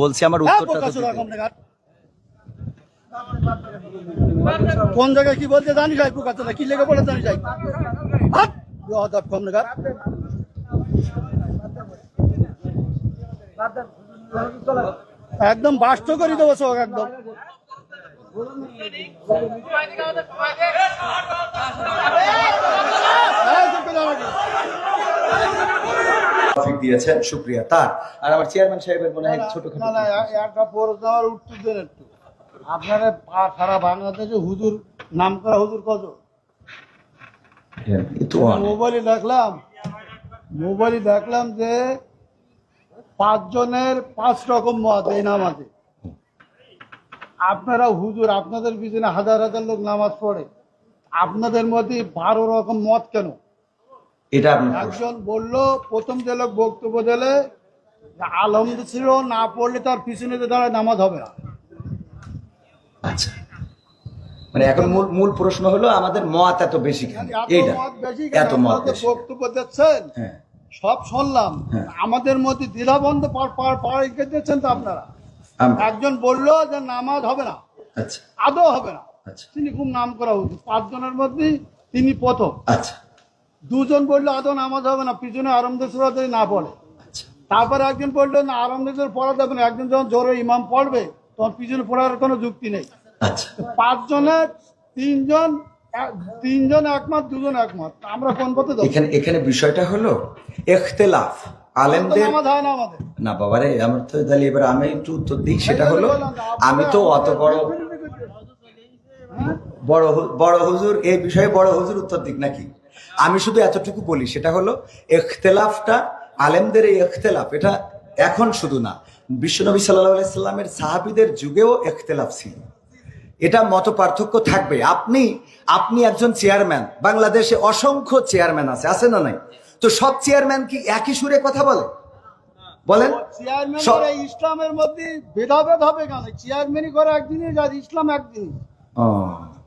বলছি আমার হ্যাঁ, উত্তরটা তো দিতে। কোন জায়গায় কি বলতে জানি যাই না কি লেগে পড়ে জানি যাই। একদম বাস্ত করে দেবো সব একদম এই, চুপ করে দাঁড়াও। দিয়েছেন সুপ্রিয়া তার। আর আমার চেয়ারম্যান সাহেবের মনে হয় ছোট না না একটা প্রশ্ন আমার উত্তর দেন একটু। আপনারা সারা বাংলাদেশে হুজুর নাম করা হুজুর কত? মোবাইলে দেখলাম মোবাইলে দেখলাম যে পাঁচজনের পাঁচ রকম মত এই নামাজে। আপনারা হুজুর আপনাদের পিছনে হাজার হাজার লোক নামাজ পড়ে। আপনাদের মধ্যে বারো রকম মত কেন? এটা একজন বলল প্রথম যে লোক বক্তব্য দিলে আলমদ ছিল না পড়লে তার পিছনে দাঁড়ায় নামাজ হবে না। আচ্ছা। মানে এখন মূল মূল প্রশ্ন হলো আমাদের মত এত বেশি এত এইটা। মত এত বক্তব্য দিচ্ছেন হ্যাঁ। সব শুনলাম। হ্যাঁ। আমাদের মধ্যে দ্বিধাবন্ধ পার দিচ্ছেন তো আপনারা। একজন বলল যে নামাজ হবে না। আচ্ছা। আদৌ হবে না। আচ্ছা। তিনি খুব নাম করা উচিত। পাঁচজনের মধ্যে তিনি প্রথম। আচ্ছা। দুজন বলল আদৌ নামাজ হবে না পিছনে আরামদেশ না পড়ে। আচ্ছা। তারপরে একজন বলল না আরামদেশের পড়া যাবে না। একজন যখন জোরে ইমাম পড়বে তখন পিছনে পড়ার কোনো যুক্তি নেই। আচ্ছা। পাঁচজনের তিনজন তিনজন একমত দুজন একমত। আমরা কোন পথে এখানে এখানে বিষয়টা হলো এখতেলাফ। আলেমদের হয় না আমাদের। না বাবারে আমার তো তাহলে এবার আমি একটু উত্তর দিই সেটা হলো আমি তো অত বড় বড় বড় হুজুর এই বিষয়ে বড় হুজুর উত্তর দিক নাকি? আমি শুধু এতটুকু বলি সেটা হলো এখতেলাফটা আলেমদের এই এখতেলাফ এটা এখন শুধু না। বিশ্বনবী সাল্লাহ সাল্লামের সাহাবিদের যুগেও এখতেলাফ ছিল। এটা মত পার্থক্য থাকবে। আপনি আপনি একজন চেয়ারম্যান বাংলাদেশে অসংখ্য চেয়ারম্যান আছে আছে না নাই? তো সব চেয়ারম্যান কি একই সুরে কথা বলে? বলেন। চেয়ারম্যান ইসলামের মধ্যে ভেদাভেদ হবে কেন? চেয়ারম্যানই করে একদিনই ইসলাম একদিনই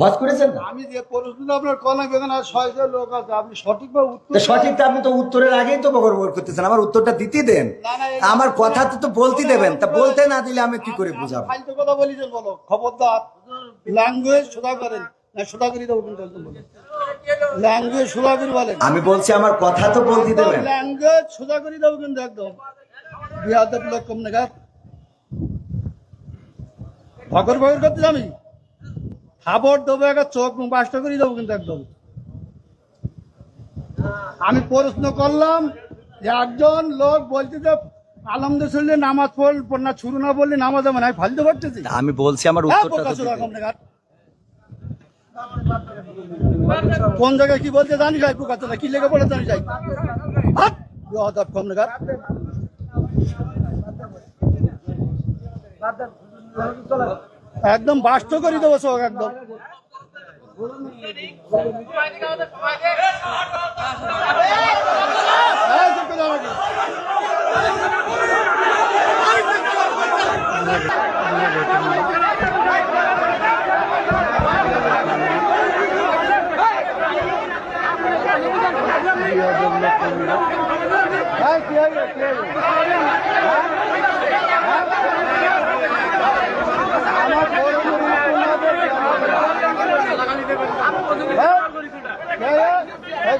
হজ করেছেন না? আমি যে প্রশ্নটা আপনার বেগান আর ছয়শো লোক আছে। আপনি সঠিকভাবে উত্তর সঠিকটা আপনি তো উত্তরের আগেই তো বকর করতেছেন। আমার উত্তরটা দিতে দেন। আমার কথা তো বলতে দেবেন। তা বলতে না দিলে আমি কি করে বুঝাবো? ফালতু কথা বলিছেন বলো। খবরদার। ল্যাঙ্গুয়েজ সোজা করেন না সোজা করে দেবো কিন্তু ল্যাঙ্গুয়েজ সোজা করে বলেন। আমি বলছি আমার কথা তো বলতে দেবেন। ল্যাঙ্গুয়েজ সোজা করে দেবো কিন্তু একদম। বিয়াদব লোক কম নাগাদ ভগর ভগর করতে আমি খাবার দেবো একটা চোখ মুখ বাসটা করে দেবো কিন্তু একদম আমি প্রশ্ন করলাম যে একজন লোক বলছে যে আলমদুল্লাহ নামাজ পড় না শুরু না বললে নামাজ হবে না ফালতু করতেছি আমি বলছি আমার হ্যাঁ, উত্তরটা। কোন জায়গায় কি বলতে জানি যাই প্রকাশ কি লেগে বলে জানি যাই! বেয়াদব কম। একদম বাস্ত করে দেবো সব একদম করে দাঁড়াও একটু। হ্যাঁ, কি হয়েছে, কি হয়েছে? হ্যাঁ? হ্যাঁ? আমার বড় বড় উপন্যাসের হ্যাঁ? কে রে? এই কে রে? হ্যাঁ? প্রশ্ন করছে না ভাই আমি প্রশ্ন করছে না সে বলছে না এই সিনিয়র অফিসার খারাপ language বলবি না। খারাপ language বলবি না। হ্যাঁ? খারাপ language বলবি